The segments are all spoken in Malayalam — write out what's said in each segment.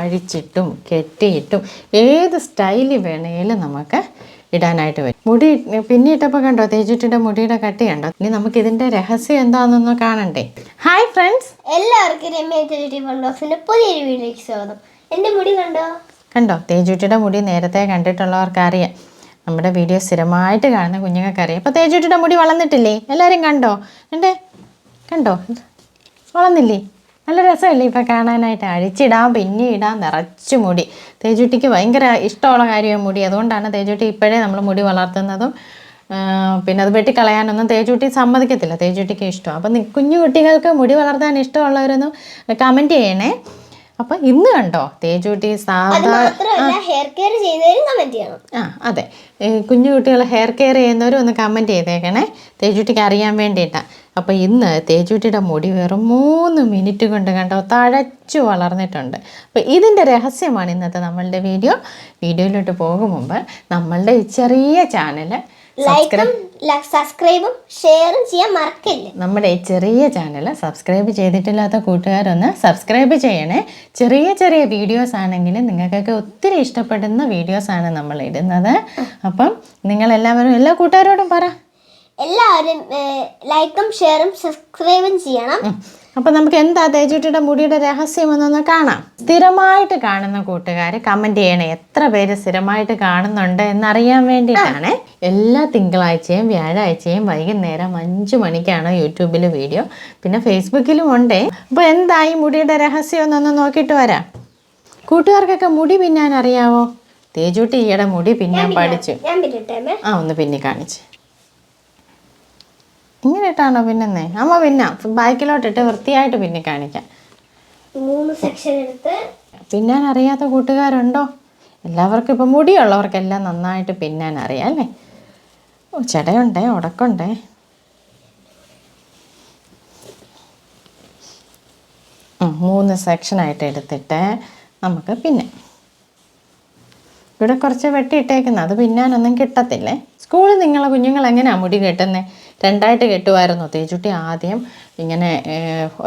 അഴിച്ചിട്ടും കെട്ടിയിട്ടും ഏത് സ്റ്റൈലിൽ വേണേലും നമുക്ക് ഇടാനായിട്ട് വരും മുടി പിന്നിട്ടപ്പോൾ കണ്ടോ തേജുട്ടിയുടെ മുടിയുടെ കട്ടി കണ്ടോ? ഇനി നമുക്ക് ഇതിന്റെ രഹസ്യം എന്താണെന്നൊന്ന് കാണണ്ടേ? ഹായ് ഫ്രണ്ട്സ് എല്ലാവർക്കും രമ്യ പുതിയൊരു വീഡിയോയ്ക്ക് സ്വാഗതം. എന്റെ മുടി കണ്ടോ? കണ്ടോ? തേജുട്ടിയുടെ മുടി നേരത്തെ കണ്ടിട്ടുള്ളവർക്ക് അറിയാം നമ്മുടെ വീഡിയോ സ്ഥിരമായിട്ട് കാണുന്ന കുഞ്ഞുങ്ങൾക്ക് അറിയാം അപ്പോൾ തേജുട്ടിയുടെ മുടി വളർന്നിട്ടില്ലേ? എല്ലാവരും കണ്ടോ? എന്റെ കണ്ടോ? വളർന്നില്ലേ? നല്ല രസമല്ലേ ഇപ്പം കാണാനായിട്ട്? അഴിച്ചിടാം പിന്നെ ഇടാം നിറച്ച് മുടി. തേജുട്ടിക്ക് ഭയങ്കര ഇഷ്ടമുള്ള കാര്യമാണ് മുടി. അതുകൊണ്ടാണ് തേജുട്ടി ഇപ്പോഴേ നമ്മൾ മുടി വളർത്തുന്നതും പിന്നെ അത് വെട്ടിക്കളയാനൊന്നും തേജുട്ടി സമ്മതിക്കത്തില്ല. തേജുട്ടിക്ക് ഇഷ്ടം. അപ്പം കുഞ്ഞു കുട്ടികൾക്ക് മുടി വളർത്താൻ ഇഷ്ടമുള്ളവരൊന്നും കമന്റ് ചെയ്യണേ. അപ്പം ഇന്ന് കണ്ടോ? തേജുട്ടി സാധാ ഹെയർ കെയർ ചെയ്യുന്നവരും കമന്റ് ചെയ്യണം. ആ അതെ. കുഞ്ഞു കുട്ടികൾ ഹെയർ കെയർ ചെയ്യുന്നവരും ഒന്ന് കമന്റ് ചെയ്തേക്കണേ. തേജുട്ടിക്ക് അറിയാൻ വേണ്ടിയിട്ടാണ് അപ്പോൾ ഇന്ന് തേജുട്ടിയുടെ മുടി വെറും മൂന്ന് മിനിറ്റ് കൊണ്ട് കണ്ടോ തഴച്ചു വളർന്നിട്ടുണ്ട്. അപ്പോൾ ഇതിന്റെ രഹസ്യമാണ് ഇന്നത്തെ നമ്മളുടെ വീഡിയോ വീഡിയോയിലോട്ട് പോകും മുമ്പ് നമ്മളുടെ ഈ ചെറിയ ചാനൽ ലൈക്കും സബ്സ്ക്രൈബും ഷെയറും ചെയ്യാൻ മറക്കില്ല? നമ്മുടെ ഈ ചെറിയ ചാനൽ സബ്സ്ക്രൈബ് ചെയ്തിട്ടില്ലാത്ത കൂട്ടുകാരൊന്ന് സബ്സ്ക്രൈബ് ചെയ്യണേ. ചെറിയ ചെറിയ വീഡിയോസ് ആണെങ്കിലും നിങ്ങൾക്കൊക്കെ ഒത്തിരി ഇഷ്ടപ്പെടുന്ന വീഡിയോസ് ആണ് നമ്മൾ ഇടുന്നത്. അപ്പം നിങ്ങൾ എല്ലാവരും എല്ലാ കൂട്ടുകാരോടും പറ. എല്ലാവരും ലൈക്കും ഷെയറും സബ്സ്ക്രൈബും ചെയ്യണം. അപ്പം നമുക്ക് എന്താ തേജുട്ടിയുടെ മുടിയുടെ രഹസ്യം എന്നൊന്ന് കാണാം. സ്ഥിരമായിട്ട് കാണുന്ന കൂട്ടുകാർ കമന്റ് ചെയ്യണേ എത്ര പേര് സ്ഥിരമായിട്ട് കാണുന്നുണ്ട് എന്നറിയാൻ വേണ്ടിയിട്ടാണ്. എല്ലാ തിങ്കളാഴ്ചയും വ്യാഴാഴ്ചയും വൈകുന്നേരം അഞ്ച് മണിക്കാണ് യൂട്യൂബിൽ വീഡിയോ. പിന്നെ ഫേസ്ബുക്കിലും ഉണ്ട്. അപ്പോൾ എന്താ ഈ മുടിയുടെ രഹസ്യം എന്നൊന്ന് നോക്കിയിട്ട് വരാം. കൂട്ടുകാർക്കൊക്കെ മുടി പിന്നാൻ അറിയാവോ? തേജുട്ടി ഈയിടെ മുടി പിന്നാൻ പഠിച്ചു. ആ ഒന്ന് പിന്നെ കാണിച്ച്. ഇങ്ങനെ ഇട്ടാണോ പിന്നെന്നേ? അമ്മ പിന്നാ ബാക്കിലോട്ടിട്ട് വൃത്തിയായിട്ട് പിന്നെ കാണിക്കാം. മൂന്ന് സെക്ഷൻ എടുത്ത് പിന്നാൻ അറിയാത്ത കൂട്ടുകാരുണ്ടോ? എല്ലാവർക്കും ഇപ്പം മുടിയുള്ളവർക്കെല്ലാം നന്നായിട്ട് പിന്നാൻ അറിയാം അല്ലേ? ഓ ചെടയുണ്ടേ ഉടക്കുണ്ടേ? മൂന്ന് സെക്ഷനായിട്ട് എടുത്തിട്ട് നമുക്ക് പിന്നെ ഇവിടെ കുറച്ച് വെട്ടിയിട്ടേക്കുന്നത് അത് പിന്നാനൊന്നും കിട്ടത്തില്ലേ? സ്കൂളിൽ നിങ്ങളെ കുഞ്ഞുങ്ങൾ എങ്ങനെയാണ് മുടി കെട്ടുന്നത് രണ്ടായിട്ട് കെട്ടുമായിരുന്നു തേജുട്ടി ആദ്യം ഇങ്ങനെ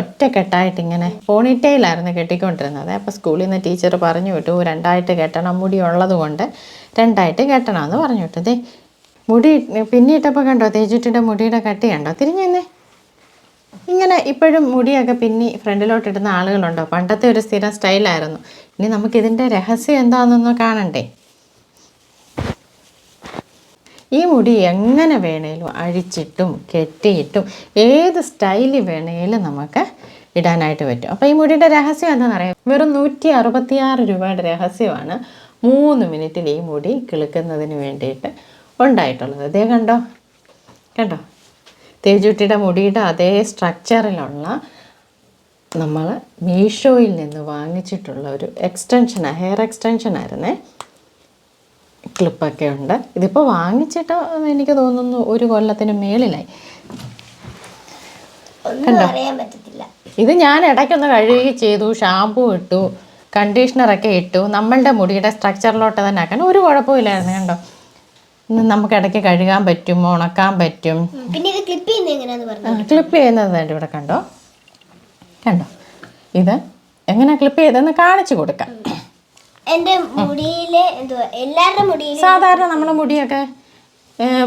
ഒറ്റ കെട്ടായിട്ട് ഇങ്ങനെ പോണിറ്റയിലായിരുന്നു കെട്ടിക്കൊണ്ടിരുന്നത്. അപ്പോൾ സ്കൂളിൽ നിന്ന് ടീച്ചർ പറഞ്ഞു വിട്ടു രണ്ടായിട്ട് കെട്ടണം മുടി ഉള്ളത് കൊണ്ട് രണ്ടായിട്ട് കെട്ടണം എന്ന് പറഞ്ഞു വിട്ടു. മുടി പിന്നിട്ടപ്പോൾ കണ്ടോ തേജുട്ടിയുടെ മുടിയുടെ കട്ടി കണ്ടോ? തിരിഞ്ഞെന്നേ ഇങ്ങനെ ഇപ്പോഴും മുടിയൊക്കെ പിന്നി ഫ്രണ്ടിലോട്ട് ഇടുന്ന ആളുകളുണ്ടോ? പണ്ടത്തെ ഒരു സ്ഥിരം സ്റ്റൈലായിരുന്നു. ഇനി നമുക്കിതിന്റെ രഹസ്യം എന്താണെന്നൊന്ന് കാണണ്ടേ? ഈ മുടി എങ്ങനെ വേണേലും അഴിച്ചിട്ടും കെട്ടിയിട്ടും ഏത് സ്റ്റൈലിൽ വേണേലും നമുക്ക് ഇടാനായിട്ട് പറ്റും. അപ്പോൾ ഈ മുടിയുടെ രഹസ്യം എന്താണെന്നറിയാം വെറും നൂറ്റി അറുപത്തിയാറ് രൂപയുടെ രഹസ്യമാണ് മൂന്ന് മിനിറ്റിൽ ഈ മുടി കിളുക്കുന്നതിന് വേണ്ടിയിട്ട് ഉണ്ടായിട്ടുള്ളത്. ഇതേ കണ്ടോ? കണ്ടോ? തേജുട്ടിയുടെ മുടിയുടെ അതേ സ്ട്രക്ചറിലുള്ള നമ്മൾ മീഷോയിൽ നിന്ന് വാങ്ങിച്ചിട്ടുള്ള ഒരു എക്സ്റ്റൻഷനാണ് ഹെയർ എക്സ്റ്റൻഷനായിരുന്നേ ക്ലിപ്പൊക്കെ ഉണ്ട്. ഇതിപ്പോൾ വാങ്ങിച്ചിട്ട് എനിക്ക് തോന്നുന്നു ഒരു കൊല്ലത്തിന് മേളിലായി. ഇത് ഞാൻ ഇടയ്ക്കൊന്ന് കഴുകി ചെയ്തു ഷാമ്പു ഇട്ടു കണ്ടീഷണറൊക്കെ ഇട്ടു. നമ്മളുടെ മുടിയുടെ സ്ട്രക്ചറിലോട്ട് തന്നെ ആക്കാൻ ഒരു കുഴപ്പമില്ലായിരുന്നു കണ്ടോ? ഇന്ന് നമുക്ക് ഇടയ്ക്ക് കഴുകാൻ പറ്റും ഉണക്കാൻ പറ്റും. പിന്നെ ഇത് ക്ലിപ്പ് ചെയ്യുന്നത് ക്ലിപ്പ് ചെയ്യുന്നത് ഇവിടെ കണ്ടോ? കണ്ടോ? ഇത് എങ്ങനെ ക്ലിപ്പ് ചെയ്തെന്ന് കാണിച്ചു കൊടുക്കാം. എന്റെ മുടിയിലെ എന്തുവാ എല്ലാവരുടെ മുടിയിൽ സാധാരണ നമ്മുടെ മുടിയൊക്കെ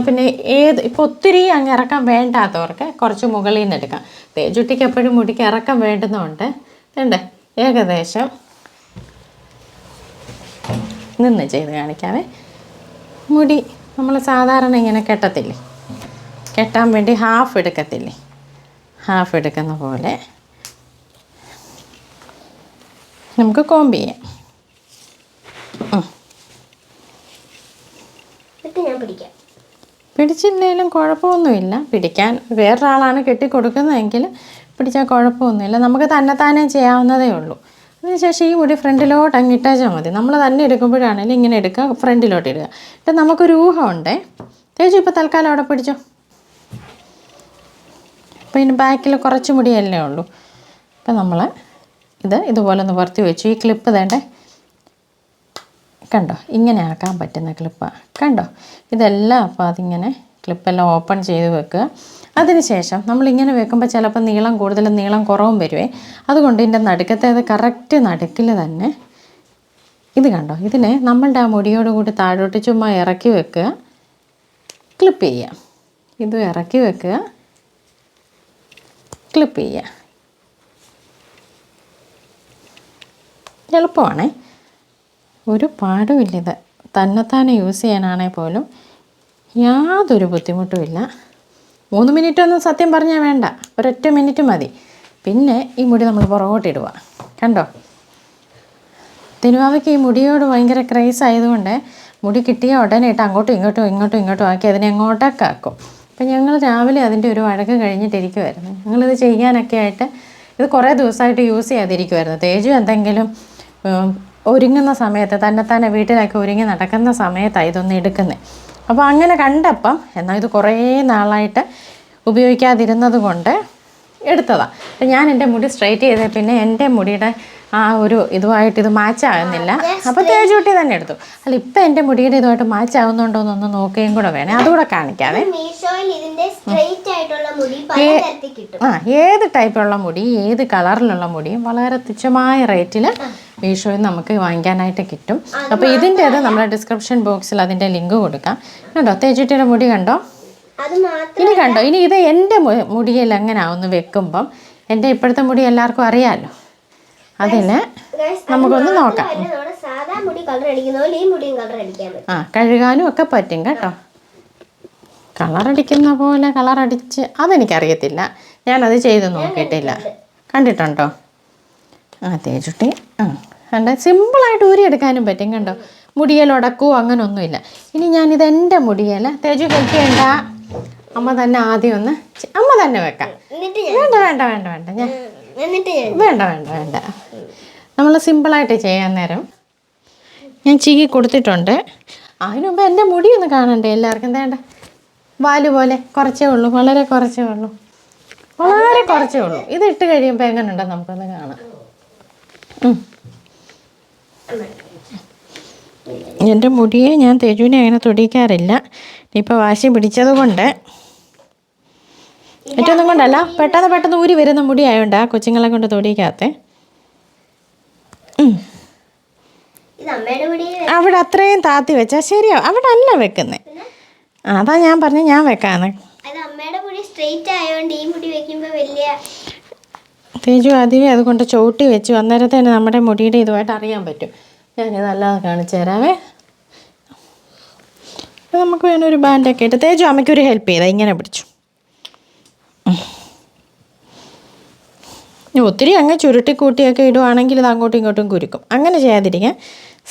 പിന്നെ ഏത് ഇപ്പോൾ ഒത്തിരി അങ്ങ് ഇറക്കം വേണ്ടാത്തവർക്ക് കുറച്ച് മുകളിൽ നിന്ന് എടുക്കാം. തേജുട്ടിക്ക് എപ്പോഴും മുടിക്ക് ഇറക്കം വേണ്ടുന്നുണ്ട് വേണ്ടേ ഏകദേശം നിന്ന് ചെയ്ത് കാണിക്കാവേ. മുടി നമ്മൾ സാധാരണ ഇങ്ങനെ കെട്ടത്തില്ലേ? കെട്ടാൻ വേണ്ടി ഹാഫ് എടുക്കത്തില്ലേ? ഹാഫ് എടുക്കുന്ന പോലെ നമുക്ക് കോമ്പ് ചെയ്യാം. ഞാൻ പിടിക്കാം. പിടിച്ചില്ലെങ്കിലും കുഴപ്പമൊന്നുമില്ല. പിടിക്കാൻ വേറൊരാളാണ് കെട്ടിക്കൊടുക്കുന്നതെങ്കിൽ പിടിച്ചാൽ കുഴപ്പമൊന്നുമില്ല. നമുക്ക് തന്നെത്താനെ ചെയ്യാവുന്നതേ ഉള്ളൂ. അതിനുശേഷം ഈ മുടി ഫ്രണ്ടിലോട്ട് അങ്ങ് ഇട്ടാച്ചാൽ മതി. നമ്മൾ തന്നെ എടുക്കുമ്പോഴാണെങ്കിലും ഇങ്ങനെ എടുക്കുക ഫ്രണ്ടിലോട്ട് ഇടുക. ഇപ്പം നമുക്കൊരു ഊഹമുണ്ടേ. തേജു ഇപ്പോൾ തൽക്കാലം അവിടെ പിടിച്ചോ. അപ്പോൾ ഇതിന് ബാക്കിൽ കുറച്ച് മുടിയല്ലേ ഉള്ളൂ. അപ്പം നമ്മൾ ഇത് ഇതുപോലെ ഒന്ന് പുറത്ത് വെച്ചു ഈ ക്ലിപ്പ് വേണ്ടേ കണ്ടോ? ഇങ്ങനെ ആക്കാൻ പറ്റുന്ന ക്ലിപ്പാണ് കണ്ടോ? ഇതെല്ലാം അപ്പോൾ അതിങ്ങനെ ക്ലിപ്പെല്ലാം ഓപ്പൺ ചെയ്ത് വെക്കുക. അതിനുശേഷം നമ്മളിങ്ങനെ വെക്കുമ്പോൾ ചിലപ്പോൾ നീളം കൂടുതലും നീളം കുറവും വരുവേ. അതുകൊണ്ട് ഇതിന്റെ നടുക്കത്തേത് കറക്റ്റ് നടുക്കിൽ തന്നെ ഇത് കണ്ടോ? ഇതിനെ നമ്മളുടെ ആ മുടിയോട് കൂടി താഴോട്ട് ചുമ്മാ ഇറക്കി വെക്കുക. ക്ലിപ്പ് ചെയ്യാം ഇത് ഇറക്കി വെക്കുക. ക്ലിപ്പ് ചെയ്യുക. എളുപ്പമാണേ. ഒരു പാടുമില്ല ഇത് തന്നെത്താനെ യൂസ് ചെയ്യാനാണെങ്കിൽ പോലും യാതൊരു ബുദ്ധിമുട്ടുമില്ല. മൂന്ന് മിനിറ്റ് ഒന്നും സത്യം പറഞ്ഞാൽ വേണ്ട. ഒരൊറ്റ മിനിറ്റ് മതി. പിന്നെ ഈ മുടി നമ്മൾ പുറകോട്ടിടുക കണ്ടോ? തിരുവാവയ്ക്ക് ഈ മുടിയോട് ഭയങ്കര ക്രേസ് ആയതുകൊണ്ട് മുടി കിട്ടിയ ഉടനെ ഇട്ട് അങ്ങോട്ടും ഇങ്ങോട്ടും ഇങ്ങോട്ടും ഇങ്ങോട്ടും ആക്കി അതിനെ അങ്ങോട്ടൊക്കെ ആക്കും. അപ്പം ഞങ്ങൾ രാവിലെ അതിന്റെ ഒരു വഴക്ക് കഴിഞ്ഞിട്ടിരിക്കുമായിരുന്നു ഞങ്ങളിത് ചെയ്യാനൊക്കെ ആയിട്ട് ഇത് കുറേ ദിവസമായിട്ട് യൂസ് ചെയ്യാതിരിക്കുമായിരുന്നു തേജു എന്തെങ്കിലും ഒരുങ്ങുന്ന സമയത്ത് തന്നെത്താനെ വീട്ടിലൊക്കെ ഒരുങ്ങി നടക്കുന്ന സമയത്താണ് ഇതൊന്ന് എടുക്കുന്നത് അപ്പോൾ അങ്ങനെ കണ്ടപ്പം എന്നാൽ ഇത് കുറേ നാളായിട്ട് ഉപയോഗിക്കാതിരുന്നത് കൊണ്ട് എടുത്തതാണ് അപ്പം ഞാൻ എന്റെ മുടി സ്ട്രൈറ്റ് ചെയ്ത പിന്നെ എന്റെ മുടിയുടെ ആ ഒരു ഇതുമായിട്ട് ഇത് മാച്ച് ആകുന്നില്ല. അപ്പോൾ തേജൂട്ടി തന്നെ എടുത്തു. അല്ല ഇപ്പം എന്റെ മുടിയുടെ ഇതുമായിട്ട് മാച്ച് ആകുന്നുണ്ടോ എന്നൊന്ന് നോക്കുകയും കൂടെ വേണേ. അതുകൂടെ കിട്ടും. ആ ഏത് ടൈപ്പുള്ള മുടി ഏത് കളറിലുള്ള മുടിയും വളരെ തുച്ഛമായ റേറ്റിൽ മീഷോയിൽ നമുക്ക് വാങ്ങിക്കാനായിട്ട് കിട്ടും. അപ്പോൾ ഇതിന്റേത് നമ്മുടെ ഡിസ്ക്രിപ്ഷൻ ബോക്സിൽ അതിന്റെ ലിങ്ക് കൊടുക്കാം. കണ്ടോ? തേജുട്ടിയുടെ മുടി കണ്ടോ? ഇനി കണ്ടോ? ഇനി ഇത് എന്റെ മുടിയിൽ മുടിയിൽ എങ്ങനെയാവുന്നു വെക്കുമ്പം എന്റെ ഇപ്പോഴത്തെ മുടി എല്ലാവർക്കും അറിയാമല്ലോ അതിന് നമുക്കൊന്ന് നോക്കാം. ആ കഴുകാനും ഒക്കെ പറ്റും കേട്ടോ. കളറടിക്കുന്ന പോലെ കളറടിച്ച് അതെനിക്കറിയത്തില്ല. ഞാനത് ചെയ്ത് നോക്കിയിട്ടില്ല. കണ്ടിട്ടുണ്ടോ. ആ തേച്ചുട്ടി ആ കണ്ട? സിമ്പിളായിട്ട് ഊരിയെടുക്കാനും പറ്റും കണ്ടോ? മുടിയൽ ഉടക്കുവോ അങ്ങനൊന്നുമില്ല. ഇനി ഞാനിത് എന്റെ മുടിയല്ല തേജു ഹെൽപ്പ് ചെയ്യണ്ട. അമ്മ തന്നെ ആദ്യം ഒന്ന് അമ്മ തന്നെ വെക്കാം. വേണ്ട വേണ്ട വേണ്ട വേണ്ട. ഞാൻ വേണ്ട വേണ്ട വേണ്ട. നമ്മൾ സിമ്പിളായിട്ട് ചെയ്യാൻ നേരം ഞാൻ ചീകി കൊടുത്തിട്ടുണ്ട്. അതിനു മുമ്പ് എന്റെ മുടി ഒന്ന് കാണണ്ടേ എല്ലാവർക്കും? വേണ്ട? വാൽ പോലെ കുറച്ചേ ഉള്ളൂ വളരെ കുറച്ചേ ഉള്ളൂ. വളരെ കുറച്ചേ ഉള്ളൂ. ഇത് ഇട്ട് കഴിയുമ്പോൾ എങ്ങനെയുണ്ടെന്ന് നമുക്കൊന്ന് കാണാം. എന്റെ മുടിയെ ഞാൻ തേജുവിനെ അങ്ങനെ തൊടിക്കാറില്ല ഇപ്പോൾ വാശി പിടിച്ചത് കൊണ്ട് ഏറ്റവും കൊണ്ടല്ല പെട്ടെന്ന് പെട്ടെന്ന് ഊരി വരുന്ന മുടി ആയതുകൊണ്ട് ആ കൊച്ചുങ്ങളെ കൊണ്ട് മുടി അവിടെ അത്രയും താത്തി വെച്ചാൽ ശരിയാവും അവിടെ അല്ല വെക്കുന്നത് അതാ ഞാൻ പറഞ്ഞു ഞാൻ വെക്കാന്ന്. തേജു ആദ്യമേ അതുകൊണ്ട് ചവിട്ടി വെച്ചു. അന്നേരത്തേന് നമ്മുടെ മുടിയുടെ ഇതുമായിട്ട് അറിയാൻ പറ്റും. ഞാനിത് അല്ലാതെ കാണിച്ചു തരാമേ നമുക്ക് വേണം ഒരു ബാൻഡൊക്കെ ഇട്ട് തേജു അമ്മയ്ക്ക് ഒരു ഹെൽപ്പ് ചെയ്താൽ ഇങ്ങനെ പിടിച്ചു. ഒത്തിരി അങ്ങ് ചുരുട്ടി കൂട്ടിയൊക്കെ ഇടുവാണെങ്കിൽ ഇത് അങ്ങോട്ടും ഇങ്ങോട്ടും കുരുക്കും. അങ്ങനെ ചെയ്യാതിരിക്കാൻ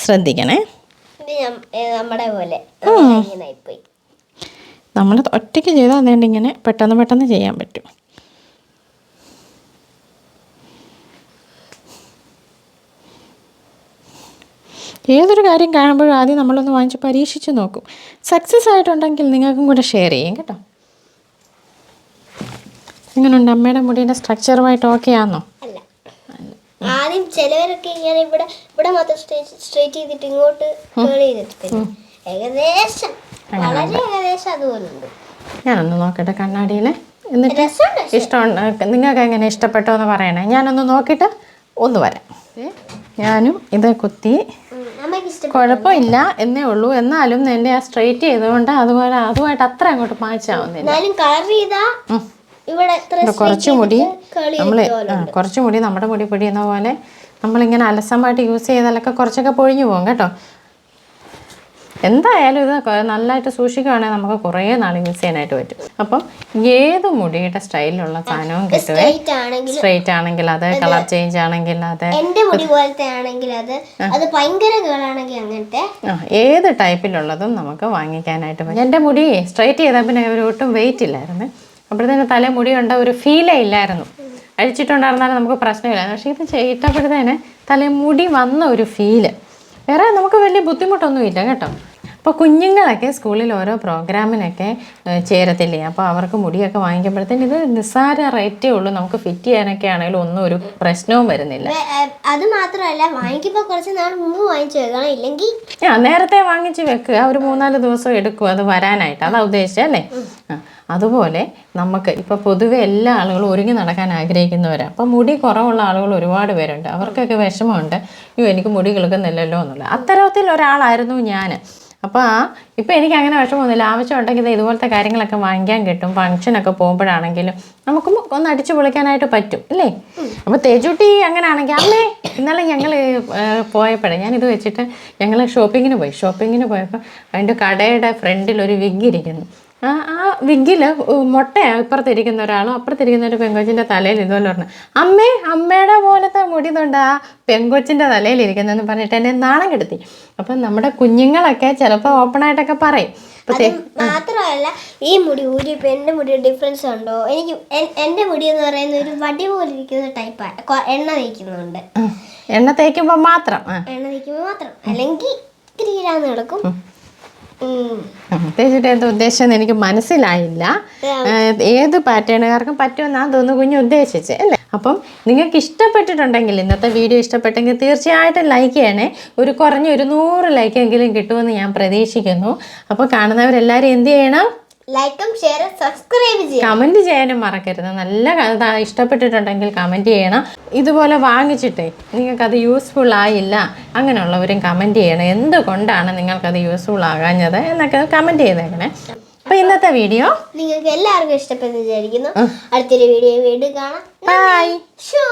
ശ്രദ്ധിക്കണേ. നമ്മുടെ പോലെ. നമ്മൾ ഒറ്റയ്ക്ക് ചെയ്താൽ അതുകൊണ്ട് ഇങ്ങനെ പെട്ടെന്ന് പെട്ടെന്ന് ചെയ്യാൻ പറ്റും. ഏതൊരു കാര്യം കാണുമ്പോഴും ആദ്യം നമ്മളൊന്ന് വാങ്ങിച്ച് പരീക്ഷിച്ച് നോക്കും. സക്സസ് ആയിട്ടുണ്ടെങ്കിൽ നിങ്ങൾക്കും കൂടെ ഷെയർ ചെയ്യും കേട്ടോ. എങ്ങനെയുണ്ട് അമ്മയുടെ മുടിയുടെ സ്ട്രക്ചറുമായിട്ട് ഓക്കെ ആണോ ആദ്യം ചിലവരൊക്കെ ഇങ്ങനെ ഇവിടെ ഇവിടെ മാത്രം സ്ട്രേറ്റ് ചെയ്തിട്ട് ഇങ്ങോട്ട് ചെയ്തിട്ട് ഏകദേശം. വളരെ ഏകദേശം അതുപോലുണ്ട്. ഞാനൊന്ന് നോക്കട്ടെ കണ്ണാടിയിൽ എന്നിട്ട് ഇഷ്ടം ഇഷ്ടമുണ്ട് നിങ്ങൾക്ക് എങ്ങനെ ഇഷ്ടപ്പെട്ടോ എന്ന് പറയണേ. ഞാനൊന്ന് നോക്കിയിട്ട് ഒന്ന് വരാം. ഞാനും ഇത് കുത്തി കുഴപ്പമില്ല എന്നേ ഉള്ളൂ. എന്നാലും എന്റെ ആ സ്ട്രെയിറ്റ് ചെയ്തുകൊണ്ട് അതുപോലെ അതുമായിട്ട് അത്ര അങ്ങോട്ട് മാച്ച് ആവുന്നില്ല. കുറച്ചു മുടി നമ്മൾ കുറച്ച് മുടി നമ്മുടെ മുടി പൊടിയുന്ന പോലെ നമ്മളിങ്ങനെ അലസമായിട്ട് യൂസ് ചെയ്താലൊക്കെ കുറച്ചൊക്കെ പൊഴിഞ്ഞു പോകും കേട്ടോ. എന്തായാലും ഇത് നല്ലതായിട്ട് സൂക്ഷിക്കുകയാണെങ്കിൽ നമുക്ക് കുറേ നാൾ യൂസ് ചെയ്യാനായിട്ട് പറ്റും. അപ്പം ഏത് മുടിയുടെ സ്റ്റൈലിലുള്ള സാധനവും കിട്ടുവേ? സ്ട്രെയിറ്റ് ആണെങ്കിൽ സ്ട്രെയിറ്റ് അത് കളർ ചേഞ്ച് ആണെങ്കിൽ അത് എന്റെ മുടി പോലത്തെ ആണെങ്കിൽ അത് അത് ഭയങ്കര കേളാണെങ്കിൽ അങ്ങനത്തെ ഏത് ടൈപ്പിലുള്ളതും നമുക്ക് വാങ്ങിക്കാനായിട്ട് പറ്റും. എന്റെ മുടി സ്ട്രൈറ്റ് ചെയ്താൽ പിന്നെ ഒരു ഒട്ടും വെയിറ്റ് ഇല്ലായിരുന്നു. അപ്പോഴത്തേന് തല മുടി കണ്ട ഒരു ഫീലേ ഇല്ലായിരുന്നു. അഴിച്ചിട്ടുണ്ടായിരുന്നാലും നമുക്ക് പ്രശ്നമില്ല. പക്ഷേ ഇത് ചെയ്യിട്ടപ്പോഴത്തേന് തല മുടി വന്ന ഒരു ഫീൽ വേറെ നമുക്ക് വലിയ ബുദ്ധിമുട്ടൊന്നുമില്ല കേട്ടോ. അപ്പോൾ കുഞ്ഞുങ്ങളൊക്കെ സ്കൂളിൽ ഓരോ പ്രോഗ്രാമിനൊക്കെ ചേരത്തില്ലേ? അപ്പോൾ അവർക്ക് മുടിയൊക്കെ വാങ്ങിക്കുമ്പോഴത്തേന് ഇത് നിസ്സാര റേറ്റേ ഉള്ളൂ. നമുക്ക് ഫിറ്റ് ചെയ്യാനൊക്കെ ആണെങ്കിലും ഒന്നും ഒരു പ്രശ്നവും വരുന്നില്ല. അത് മാത്രമല്ല വാങ്ങിക്കുമ്പോൾ കുറച്ച് നാൾ മുമ്പ് വാങ്ങിച്ചു വെക്കണം. ഇല്ലെങ്കിൽ ആ നേരത്തെ വാങ്ങിച്ച് വെക്കുക. ഒരു മൂന്നാൽ ദിവസം എടുക്കും. അത് വരാനായിട്ട്. അതാ ഉദ്ദേശിച്ചത് അല്ലേ? ആ അതുപോലെ നമുക്ക് ഇപ്പോൾ പൊതുവെ എല്ലാ ആളുകളും ഒരുങ്ങി നടക്കാൻ ആഗ്രഹിക്കുന്നവരാണ് അപ്പം മുടി കുറവുള്ള ആളുകൾ ഒരുപാട് പേരുണ്ട്. അവർക്കൊക്കെ വിഷമമുണ്ട്. അയ്യോ എനിക്ക് മുടി കിളുക്കുന്നില്ലല്ലോ എന്നുള്ളത്. അത്തരത്തിൽ ഒരാളായിരുന്നു ഞാൻ അപ്പോൾ ആ ഇപ്പം എനിക്ക് അങ്ങനെ വിഷമമൊന്നുമില്ല. ആവശ്യമുണ്ടെങ്കിൽ ദേ ഇതുപോലത്തെ കാര്യങ്ങളൊക്കെ വാങ്ങിക്കാൻ കിട്ടും. ഫംഗ്ഷനൊക്കെ പോകുമ്പോഴാണെങ്കിലും നമുക്ക് ഒന്ന് അടിച്ചു പൊളിക്കാനായിട്ട് പറ്റും അല്ലേ? അപ്പോൾ തേജുട്ടി അങ്ങനെയാണെങ്കിൽ അമ്മേ ഇന്നലെ ഞങ്ങൾ പോയപ്പോഴേ ഞാനിത് വെച്ചിട്ട് ഞങ്ങൾ ഷോപ്പിങ്ങിന് പോയി. ഷോപ്പിങ്ങിന് പോയപ്പോൾ അതിന്റെ കടയുടെ ഫ്രണ്ടിൽ ഒരു വിഗ് ഇരിക്കുന്നു. ആ ആ മുട്ടയാ മുട്ടയാണ് ഇപ്പുറത്തിരിക്കുന്ന ഒരാളും അപ്പുറത്തിരിക്കുന്ന ഒരു പെങ്കൊച്ചിന്റെ തലയിൽ ഇതുപോലെ പറഞ്ഞു അമ്മേ അമ്മയുടെ പോലത്തെ മുടി തൊണ്ട് ആ പെങ്കൊച്ചിന്റെ തലയിൽ ഇരിക്കുന്നതെന്ന് പറഞ്ഞിട്ട് എന്നെ നാണം കെടുത്തി. അപ്പം നമ്മുടെ കുഞ്ഞുങ്ങളൊക്കെ ചിലപ്പോൾ ഓപ്പണായിട്ടൊക്കെ പറയും. അപ്പം അത് മാത്രമല്ല ഈ മുടി ഊരി എന്റെ മുടി ഡിഫറൻസ് ഉണ്ടോ? എനിക്ക് എന്റെ മുടി എന്ന് പറയുന്ന ഒരു വടി പോലെ ഇരിക്കുന്ന ടൈപ്പാണ് എണ്ണ തേക്കുന്നുണ്ട്. എണ്ണ തേക്കുമ്പോൾ മാത്രം. എണ്ണ തേക്കുമ്പോൾ മാത്രം. അല്ലെങ്കിൽ നടക്കും കിടക്കും. ഉം. തേച്ചിട്ട് എന്താ ഉദ്ദേശം എനിക്ക് മനസ്സിലായില്ല. ഏത് പാറ്റേണുകാർക്കും പറ്റുമെന്നാണ് തോന്നുന്നു കുഞ്ഞ് ഉദ്ദേശിച്ചത് അല്ലേ? അപ്പം നിങ്ങൾക്ക് ഇഷ്ടപ്പെട്ടിട്ടുണ്ടെങ്കിൽ ഇന്നത്തെ വീഡിയോ ഇഷ്ടപ്പെട്ടെങ്കിൽ തീർച്ചയായിട്ടും ലൈക്ക് ചെയ്യണേ. ഒരു കുറഞ്ഞ ഒരു നൂറ് ലൈക്കെങ്കിലും കിട്ടുമെന്ന് ഞാൻ പ്രതീക്ഷിക്കുന്നു. അപ്പോൾ കാണുന്നവരെല്ലാവരും എന്ത് ചെയ്യണം? ലൈക്കും ഷെയറും സബ്സ്ക്രൈബ് ചെയ്യും കമന്റ് ചെയ്യാനും മറക്കരുത്. നല്ല ഇഷ്ടപ്പെട്ടിട്ടുണ്ടെങ്കിൽ കമന്റ് ചെയ്യണം. ഇതുപോലെ വാങ്ങിച്ചിട്ടേ അത് യൂസ്ഫുൾ ആയില്ല അങ്ങനെയുള്ളവരും കമന്റ് ചെയ്യണം. എന്തുകൊണ്ടാണ് നിങ്ങൾക്കത് യൂസ്ഫുൾ ആകാഞ്ഞത് എന്നൊക്കെ കമന്റ് ചെയ്തേക്കണേ. അപ്പൊ ഇന്നത്തെ വീഡിയോ നിങ്ങൾക്ക് എല്ലാവർക്കും ഇഷ്ടപ്പെട്ടു വിചാരിക്കുന്നു. അടുത്തൊരു വീഡിയോ വീണ്ടും കാണാം. By show